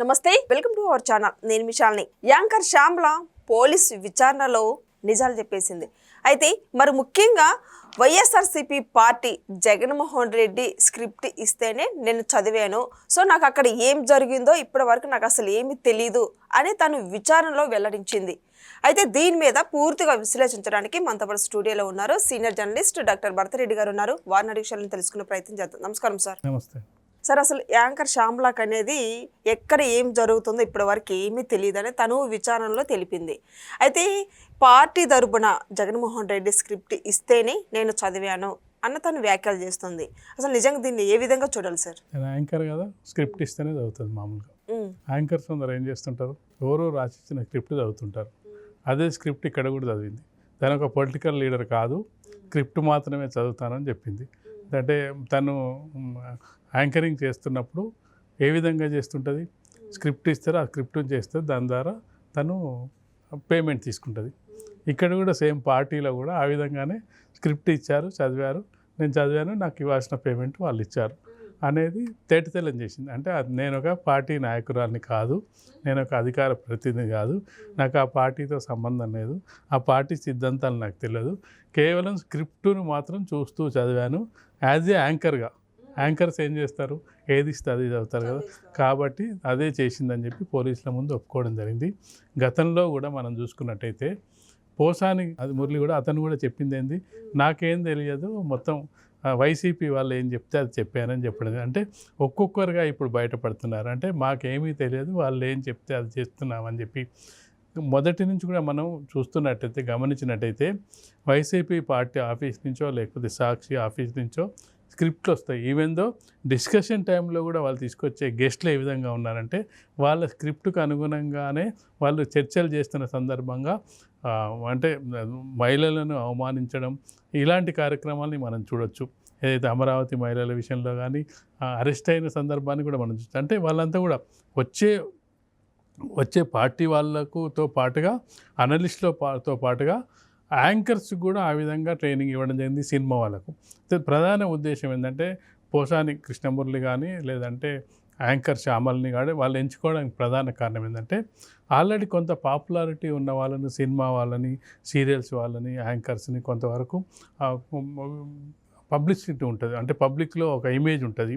నమస్తే welcome to our channel. నేను మిషాల్ని anchor Shyamala police విచారణలో నిజాలు చెప్పేసింది. అయితే మరి ముఖ్యంగా YSRCP party Jaganmohan Reddy script ఇస్తేనే నేను చదివాను. సో నాకు అక్కడ ఏం జరిగిందో ఇప్పటి వరకు నాకు అసలు ఏమీ తెలీదు అని తను విచారణలో వెల్లడించింది. అయితే దీని మీద పూర్తిగా విశ్లేషించడానికి మనతో పాటు స్టూడియోలో ఉన్నారు సీనియర్ జర్నలిస్ట్ డాక్టర్ భరతరెడ్డి గారు ఉన్నారు. వారిని అడిగి విషయాలను తెలుసుకునే ప్రయత్నం చేద్దాం. నమస్కారం సార్. నమస్తే. సార్ అసలు యాంకర్ శ్యామ్లాక్ అనేది ఎక్కడ ఏం జరుగుతుందో ఇప్పటి వరకు ఏమీ తెలియదని తను విచారణలో తెలిపింది. అయితే పార్టీ తరపున జగన్మోహన్ రెడ్డి స్క్రిప్ట్ ఇస్తేనే నేను చదివాను అన్న తను వ్యాఖ్యలు చేస్తుంది. అసలు నిజంగా దీన్ని ఏ విధంగా చూడాలి సార్? యాంకర్ కదా స్క్రిప్ట్ ఇస్తేనే చదువుతుంది మామూలుగా. యాంకర్స్ అందరు ఏం చేస్తుంటారు? ఎవరో రాసిచ్చిన స్క్రిప్ట్ చదువుతుంటారు. అదే స్క్రిప్ట్ ఇక్కడ కూడా చదివింది. తను ఒక పొలిటికల్ లీడర్ కాదు స్క్రిప్ట్ మాత్రమే చదువుతానని చెప్పింది. అంటే తను యాంకరింగ్ చేస్తున్నప్పుడు ఏ విధంగా చేస్తుంటుంది? స్క్రిప్ట్ ఇస్తారు? ఆ స్క్రిప్ట్ చేస్తే దాని ద్వారా తను పేమెంట్ తీసుకుంటుంది. ఇక్కడ కూడా సేమ్ పార్టీలో కూడా ఆ విధంగానే స్క్రిప్ట్ ఇచ్చారు చదివారు. నేను చదివాను నాకు ఇవ్వాల్సిన పేమెంట్ వాళ్ళు ఇచ్చారు. అనేది తేటతెల్లం చేసింది. అంటే అది నేను ఒక పార్టీ నాయకురాలిని కాదు నేను ఒక అధికార ప్రతినిధి కాదు. నాకు ఆ పార్టీతో సంబంధం లేదు. ఆ పార్టీ సిద్ధాంతాలు నాకు తెలియదు. కేవలం స్క్రిప్టును మాత్రం చూస్తూ చదివాను. As a యాంకర్గా. యాంకర్స్ ఏం చేస్తారు? ఏది ఇస్తే అది చదువుతారు కదా. కాబట్టి అదే చేసిందని చెప్పి పోలీసుల ముందు ఒప్పుకోవడం జరిగింది. గతంలో కూడా మనం చూసుకున్నట్టయితే పోసాని అది మురళి కూడా అతను కూడా చెప్పింది ఏంది? నాకేం తెలియదు. మొత్తం వైసీపీ వాళ్ళు ఏం చెప్తే అది చెప్పానని చెప్పడం అంటే ఒక్కొక్కరుగా ఇప్పుడు బయటపడుతున్నారు. అంటే మాకేమీ తెలియదు వాళ్ళు ఏం చెప్తే అది చేస్తున్నామని చెప్పి. మొదటి నుంచి కూడా మనం చూస్తున్నట్టయితే గమనించినట్టయితే వైసీపీ పార్టీ ఆఫీస్ నుంచో లేకపోతే సాక్షి ఆఫీస్ నుంచో స్క్రిప్ట్లు వస్తాయి. ఈవెన్ దో డిస్కషన్ టైంలో కూడా వాళ్ళు తీసుకొచ్చే గెస్ట్లు ఏ విధంగా ఉన్నారంటే వాళ్ళ స్క్రిప్ట్కు అనుగుణంగానే వాళ్ళు చర్చలు చేస్తున్న సందర్భంగా అంటే మహిళలను అవమానించడం ఇలాంటి కార్యక్రమాల్ని మనం చూడొచ్చు. ఏదైతే అమరావతి మహిళల విషయంలో కానీ అరెస్ట్ అయిన సందర్భాన్ని కూడా మనం చూస్తాం అంటే వాళ్ళంతా కూడా వచ్చే వచ్చే పార్టీ వాళ్ళకుతో పాటుగా అనలిస్ట్లో పాతో పాటుగా యాంకర్స్ కూడా ఆ విధంగా ట్రైనింగ్ ఇవ్వడం జరిగింది సినిమా వాళ్ళకు. ప్రధాన ఉద్దేశం ఏంటంటే పోసాని కృష్ణమురళి కానీ లేదంటే యాంకర్ శ్యామల్ని కానీ వాళ్ళు ఎంచుకోవడానికి ప్రధాన కారణం ఏంటంటే ఆల్రెడీ కొంత పాపులారిటీ ఉన్న వాళ్ళని సినిమా వాళ్ళని సీరియల్స్ వాళ్ళని యాంకర్స్ని కొంతవరకు పబ్లిసిటీ ఉంటుంది. అంటే పబ్లిక్లో ఒక ఇమేజ్ ఉంటుంది.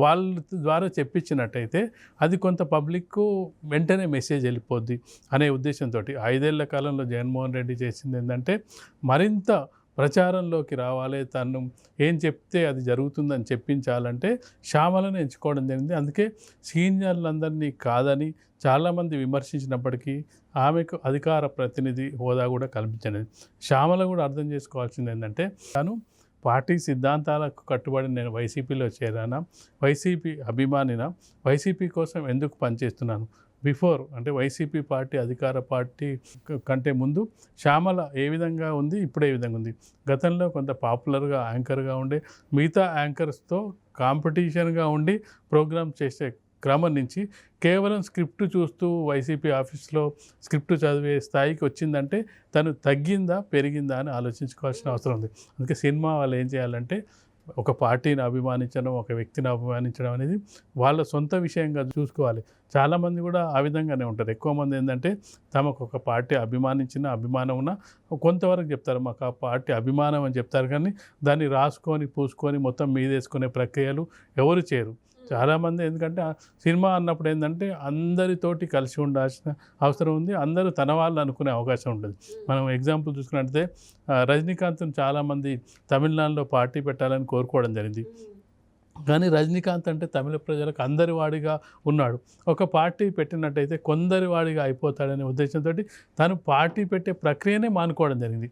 వాళ్ళ ద్వారా చెప్పించినట్టయితే అది కొంత పబ్లిక్కు వెంటనే మెసేజ్ వెళ్ళిపోద్ది అనే ఉద్దేశంతో ఐదేళ్ళ కాలంలో జగన్మోహన్ రెడ్డి చేసింది ఏంటంటే మరింత ప్రచారంలోకి రావాలి తను ఏం చెప్తే అది జరుగుతుందని చెప్పించాలంటే శ్యామలను ఎంచుకోవడం జరిగింది. అందుకే సీనియర్లందరినీ కాదని చాలామంది విమర్శించినప్పటికీ ఆమెకు అధికార ప్రతినిధి హోదా కూడా కల్పించలేదు. శ్యామల కూడా అర్థం చేసుకోవాల్సింది ఏంటంటే తను పార్టీ సిద్ధాంతాలకు కట్టుబడి నేను వైసీపీలో చేరానా? వైసీపీ అభిమానినా? వైసీపీ కోసం ఎందుకు పనిచేస్తున్నాను? బిఫోర్ అంటే వైసీపీ పార్టీ అధికార పార్టీ కంటే ముందు శ్యామల ఏ విధంగా ఉంది ఇప్పుడు ఏ విధంగా ఉంది? గతంలో కొంత పాపులర్గా యాంకర్గా ఉండే మిగతా యాంకర్స్తో కాంపిటీషన్గా ఉండి ప్రోగ్రామ్ చేసే క్రమం నుంచి కేవలం స్క్రిప్ట్ చూస్తూ వైసీపీ ఆఫీస్లో స్క్రిప్ట్ చదివే స్థాయికి వచ్చిందంటే తను తగ్గిందా పెరిగిందా అని ఆలోచించుకోవాల్సిన అవసరం ఉంది. అందుకే సినిమా వాళ్ళు ఏం చేయాలంటే ఒక పార్టీని అభిమానించడం ఒక వ్యక్తిని అభిమానించడం అనేది వాళ్ళ సొంత విషయంగా చూసుకోవాలి. చాలామంది కూడా ఆ విధంగానే ఉంటారు. ఎక్కువ మంది ఏంటంటే తమకు ఒక పార్టీ అభిమానించిన అభిమానం ఉన్న కొంతవరకు చెప్తారు మాకు ఆ పార్టీ అభిమానం అని చెప్తారు. కానీ దాన్ని రాసుకొని పూసుకొని మొత్తం మీదేసుకునే ప్రక్రియలు ఎవరు చేయరు. చాలామంది ఎందుకంటే సినిమా అన్నప్పుడు ఏంటంటే అందరితోటి కలిసి ఉండాల్సిన అవసరం ఉంది. అందరూ తన వాళ్ళు అనుకునే అవకాశం ఉంటుంది. మనం ఎగ్జాంపుల్ చూసుకున్నట్లయితే రజనీకాంత్ను చాలామంది తమిళనాడులో పార్టీ పెట్టాలని కోరుకోవడం జరిగింది. కానీ రజనీకాంత్ అంటే తమిళ ప్రజలకు అందరి వాడిగా ఉన్నాడు. ఒక పార్టీ పెట్టినట్టయితే కొందరి వాడిగా అయిపోతాడనే ఉద్దేశంతో తను పార్టీ పెట్టే ప్రక్రియనే మానుకోవడం జరిగింది.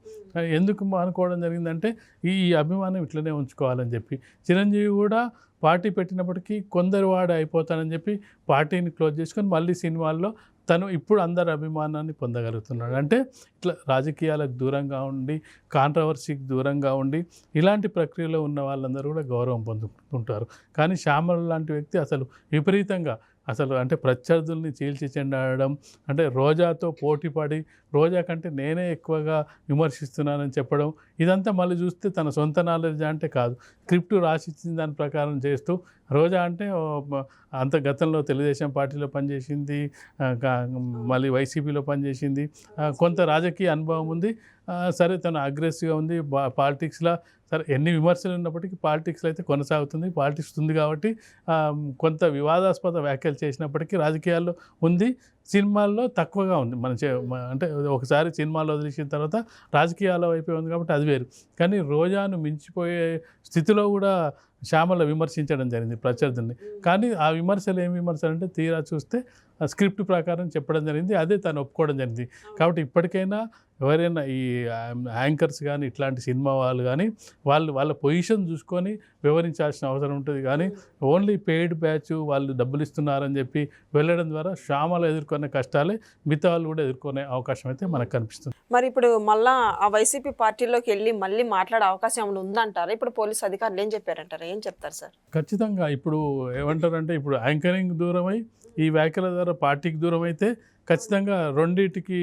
ఎందుకు మానుకోవడం జరిగిందంటే ఈ అభిమానం ఇట్లనే ఉంచుకోవాలని చెప్పి. చిరంజీవి కూడా పార్టీ పెట్టినప్పటికీ కొందరు వాడు అయిపోతానని చెప్పి పార్టీని క్లోజ్ చేసుకొని మళ్ళీ సినిమాల్లో తను ఇప్పుడు అందరి అభిమానాన్ని పొందగలుగుతున్నాడు. అంటే ఇట్లా రాజకీయాలకు దూరంగా ఉండి కాంట్రవర్సీకి దూరంగా ఉండి ఇలాంటి ప్రక్రియలో ఉన్న వాళ్ళందరూ కూడా గౌరవం పొందుతుంటారు కానీ శ్యామల లాంటి వ్యక్తి అసలు విపరీతంగా అసలు అంటే ప్రత్యర్థుల్ని చీల్చి చెండాడడం అంటే రోజాతో పోటీపడి రోజా కంటే నేనే ఎక్కువగా విమర్శిస్తున్నానని చెప్పడం ఇదంతా మళ్ళీ చూస్తే తన సొంత నాలెడ్జ్ అంటే కాదు. స్క్రిప్ట్ రాసిచ్చిన దాని ప్రకారం చేస్తూ రోజా అంటే అంత గతంలో తెలుగుదేశం పార్టీలో పనిచేసింది మళ్ళీ వైసీపీలో పనిచేసింది. కొంత రాజకీయ అనుభవం ఉంది. సరే తను అగ్రెసివ్గా ఉంది. పాలిటిక్స్లో సరే ఎన్ని విమర్శలు ఉన్నప్పటికీ పాలిటిక్స్లో అయితే కొనసాగుతుంది పాలిటిక్స్ ఉంది కాబట్టి కొంత వివాదాస్పద వ్యాఖ్యలు చేసినప్పటికీ రాజకీయాల్లో ఉంది. సినిమాల్లో తక్కువగా ఉంది. మన చే- మ- అంటే ఒకసారి సినిమాలో వదిలేసిన తర్వాత రాజకీయాల వైపే ఉంది కాబట్టి అది వేరు. కానీ రోజాను మించిపోయే స్థితిలో కూడా శ్యామల విమర్శించడం జరిగింది ప్రత్యర్థుల్ని. కానీ ఆ విమర్శలు ఏం విమర్శలు అంటే తీరా చూస్తే స్క్రిప్ట్ ప్రకారం చెప్పడం జరిగింది. అదే తను ఒప్పుకోవడం జరిగింది. కాబట్టి ఇప్పటికైనా ఎవరైనా ఈ యాంకర్స్ కానీ ఇట్లాంటి సినిమా వాళ్ళు కానీ వాళ్ళు వాళ్ళ పొజిషన్ చూసుకొని వివరించాల్సిన అవసరం ఉంటుంది. కానీ ఓన్లీ పెయిడ్ బ్యాచ్ వాళ్ళు డబ్బులు ఇస్తున్నారని చెప్పి వెళ్ళడం ద్వారా శ్యామలు ఎదుర్కొనే కష్టాలే మిగతా వాళ్ళు కూడా ఎదుర్కొనే అవకాశం అయితే మనకు కనిపిస్తుంది. మరి ఇప్పుడు మళ్ళా ఆ వైసీపీ పార్టీలోకి వెళ్ళి మళ్ళీ మాట్లాడే అవకాశం ఏమైనా ఉందంటారా? ఇప్పుడు పోలీస్ అధికారులు ఏం చెప్పారంటారా? ఏం చెప్తారు సార్? ఖచ్చితంగా ఇప్పుడు ఏమంటారంటే ఇప్పుడు యాంకరింగ్ దూరమై ఈ వ్యాఖ్యల ద్వారా పార్టీకి దూరం అయితే ఖచ్చితంగా రెండింటికి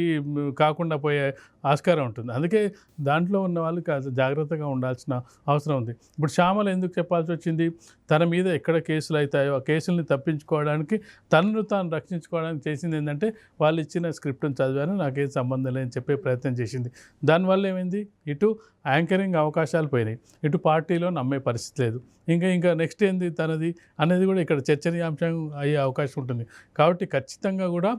కాకుండా పోయే ఆస్కారం ఉంటుంది. అందుకే దాంట్లో ఉన్న వాళ్ళు జాగ్రత్తగా ఉండాల్సిన అవసరం ఉంది. ఇప్పుడు శ్యామల ఎందుకు చెప్పాల్సి వచ్చింది? తన మీద ఎక్కడ కేసులు అవుతాయో ఆ కేసుల్ని తప్పించుకోవడానికి తనను తాను రక్షించుకోవడానికి చేసింది ఏంటంటే వాళ్ళు ఇచ్చిన స్క్రిప్ట్ని చదివాను నాకేం సంబంధం లేదని చెప్పే ప్రయత్నం చేసింది. దానివల్ల ఏమైంది? ఇటు యాంకరింగ్ అవకాశాలు పోయినాయి. ఇటు పార్టీలో నమ్మే పరిస్థితి లేదు. ఇంకా ఇంకా నెక్స్ట్ ఏంది తనది? అనేది కూడా ఇక్కడ చర్చనీయాంశం అయ్యే అవకాశం ఉంటుంది. కాబట్టి ఖచ్చితంగా కూడా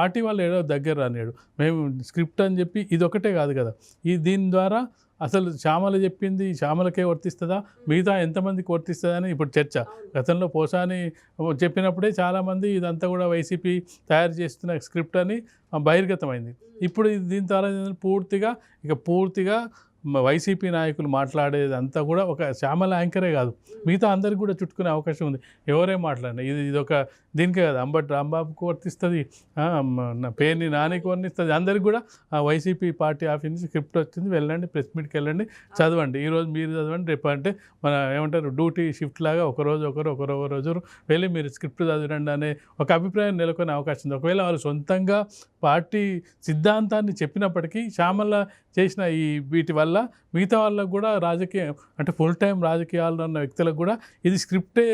పార్టీ వాళ్ళు ఏడో దగ్గర రానేడు మేము స్క్రిప్ట్ అని చెప్పి ఇది ఒకటే కాదు కదా. ఈ దీని ద్వారా అసలు శ్యామల చెప్పింది శ్యామలకే వర్తిస్తుందా? మిగతా ఎంతమందికి వర్తిస్తుందా అని ఇప్పుడు చర్చ. గతంలో పోసాని చెప్పినప్పుడే చాలామంది ఇదంతా కూడా వైసీపీ తయారు చేస్తున్న స్క్రిప్ట్ అని బహిర్గతమైంది. ఇప్పుడు దీని ద్వారా పూర్తిగా ఇక పూర్తిగా వైసీపీ నాయకులు మాట్లాడేది అంతా కూడా ఒక శ్యామల యాంకరే కాదు. మిగతా అందరికి కూడా చుట్టుకునే అవకాశం ఉంది. ఎవరే మాట్లాడినా. ఇది ఇది ఒక దీనికే కాదు. అంబటి రాంబాబుకు వర్తిస్తుంది. ఆ, పేరుని నానికి వర్ణిస్తుంది. అందరికి కూడా వైసీపీ పార్టీ ఆఫీస్ నుంచి స్క్రిప్ట్ వచ్చింది. వెళ్ళండి ప్రెస్ మీట్కి వెళ్ళండి చదవండి. ఈరోజు మీరు చదవండి రేపు అంటే మన ఏమంటారు డ్యూటీ షిఫ్ట్ లాగా ఒకరోజు ఒకరు ఒకరు ఒక రోజు వెళ్ళి మీరు స్క్రిప్ట్ చదవండి అనే ఒక అభిప్రాయం నెలకొనే అవకాశం ఉంది. ఒకవేళ వాళ్ళు సొంతంగా పార్టీ సిద్ధాంతాన్ని చెప్పినప్పటికీ శ్యామల చేసిన ఈ వీటి వల్ల మిగతా వాళ్ళకు కూడా రాజకీయం అంటే ఫుల్ టైం రాజకీయాల్లో ఉన్న వ్యక్తులకు కూడా ఇది స్క్రిప్టే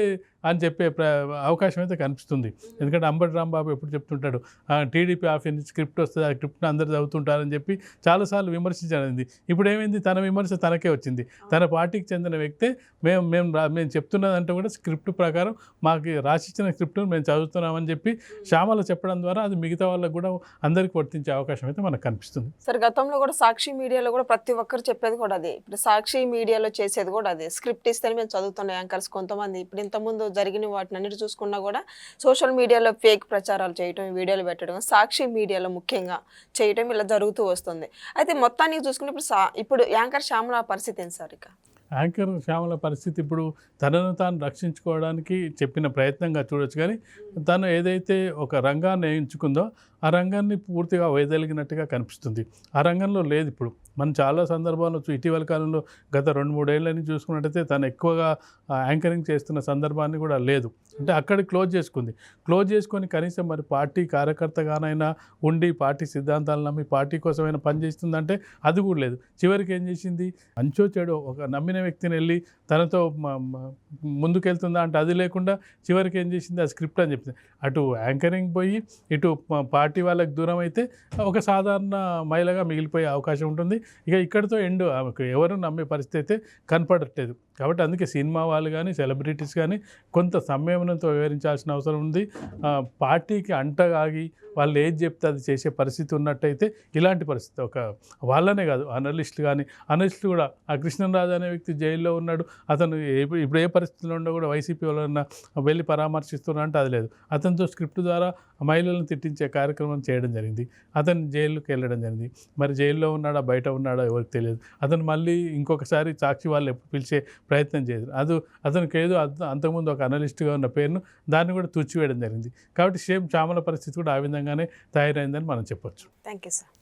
అని చెప్పే ప్ర అవకాశం అయితే కనిపిస్తుంది. ఎందుకంటే అంబటి రాంబాబు ఎప్పుడు చెప్తుంటాడు టీడీపీ ఆఫీస్ నుంచి స్క్రిప్ట్ వస్తుంది ఆ స్క్రిప్ట్ని అందరు చదువుతుంటారని చెప్పి చాలాసార్లు జరిగింది ఇప్పుడు ఏమైంది? తన విమర్శ తనకే వచ్చింది. తన పార్టీకి చెందిన వ్యక్తే మేము మేము రా- మేము చెప్తున్నదంటే కూడా స్క్రిప్ట్ ప్రకారం మాకు రాసిచ్చిన స్క్రిప్ట్ మేము చదువుతున్నామని చెప్పి శ్యామల చెప్పడం ద్వారా అది మిగతా వాళ్ళకు కూడా అందరికీ వర్తించే అవకాశం అయితే మనకు కనిపిస్తుంది. సార్ గతంలో కూడా సాక్షి మీడియాలో కూడా ప్రతి ఒక్కరు చెప్పేది కూడా అదే. ఇప్పుడు సాక్షి మీడియాలో చేసేది కూడా అదే. స్క్రిప్ట్ ఇస్తేనే మేము చదువుతున్నాం యాంకర్స్ కొంతమంది. ఇప్పుడు ఇంతకుముందు జరిగిన వాటిని అన్నిటి చూసుకున్నా కూడా సోషల్ మీడియాలో ఫేక్ ప్రచారాలు చేయటం వీడియోలు పెట్టడం సాక్షి మీడియాలో ముఖ్యంగా చేయటం ఇలా జరుగుతూ వస్తుంది. అయితే మొత్తానికి చూసుకుంటే ఇప్పుడు సా ఇప్పుడు యాంకర్ శ్యామల పరిస్థితి ఏంటి సార్ ఇక? యాంకర్ శ్యామల పరిస్థితి ఇప్పుడు తనను తాను రక్షించుకోవడానికి చెప్పిన ప్రయత్నంగా చూడొచ్చు కానీ తను ఏదైతే ఒక రంగాన్ని ఎంచుకుందో ఆ రంగాన్ని పూర్తిగా వైదొలిగినట్టుగా కనిపిస్తుంది. ఆ రంగంలో లేదు ఇప్పుడు. మనం చాలా సందర్భాల్లో ఇటీవల కాలంలో గత రెండు మూడేళ్ళని చూసుకున్నట్టయితే తను ఎక్కువగా యాంకరింగ్ చేస్తున్న సందర్భాన్ని కూడా లేదు. అంటే అక్కడ క్లోజ్ చేసుకుంది. క్లోజ్ చేసుకొని కనీసం మరి పార్టీ కార్యకర్తగానైనా ఉండి పార్టీ సిద్ధాంతాలు నమ్మి పార్టీ కోసమైనా పనిచేస్తుందంటే అది కూడా లేదు. చివరికి ఏం చేసింది? అంచో చెడో ఒక నమ్మిన వ్యక్తిని వెళ్ళి తనతో ముందుకెళ్తుందా అంటే అది లేకుండా చివరికి ఏం చేసింది? ఆ స్క్రిప్ట్ అని చెప్పింది. అటు యాంకరింగ్ పోయి ఇటు పార్టీ పార్టీ వాళ్ళకి దూరం అయితే ఒక సాధారణ మహిళగా మిగిలిపోయే అవకాశం ఉంటుంది. ఇక ఇక్కడితో ఎండ్ ఆమెకు ఎవరు నమ్మే పరిస్థితి అయితే కనపడట్లేదు. కాబట్టి అందుకే సినిమా వాళ్ళు కానీ సెలబ్రిటీస్ కానీ కొంత సంయమనంతో వివరించాల్సిన అవసరం ఉంది. పార్టీకి అంటగాగి వాళ్ళు ఏది చెప్తే అది చేసే పరిస్థితి ఉన్నట్టయితే ఇలాంటి పరిస్థితి. ఒక వాళ్ళనే కాదు అనలిస్టులు కానీ అనలిస్టులు కూడా ఆ కృష్ణరాజు అనే వ్యక్తి జైల్లో ఉన్నాడు అతను ఏ- ఇప్పుడు ఏ పరిస్థితిలో ఉండో కూడా వైసీపీ వాళ్ళన్న వెళ్ళి పరామర్శిస్తున్నా అంటే అది లేదు. అతనితో స్క్రిప్ట్ ద్వారా మహిళలను తిట్టించే కార్యక్రమం చేయడం జరిగింది. అతను జైలుకి వెళ్ళడం జరిగింది. మరి జైల్లో ఉన్నాడా బయట ఉన్నాడా ఎవరికి తెలియదు. అతను మళ్ళీ ఇంకొకసారి సాక్షి వాళ్ళు ఎప్పుడు పిలిచే ప్రయత్నం చేయదు. అది అతనికి ఏదో అంతకుముందు ఒక అనలిస్ట్గా ఉన్న పేరును దాన్ని కూడా తుచ్చివేయడం జరిగింది. కాబట్టి సేమ్ చామల పరిస్థితి కూడా ఆ విధంగా విధంగానే తయారైందని మనం చెప్పొచ్చు. Thank you sir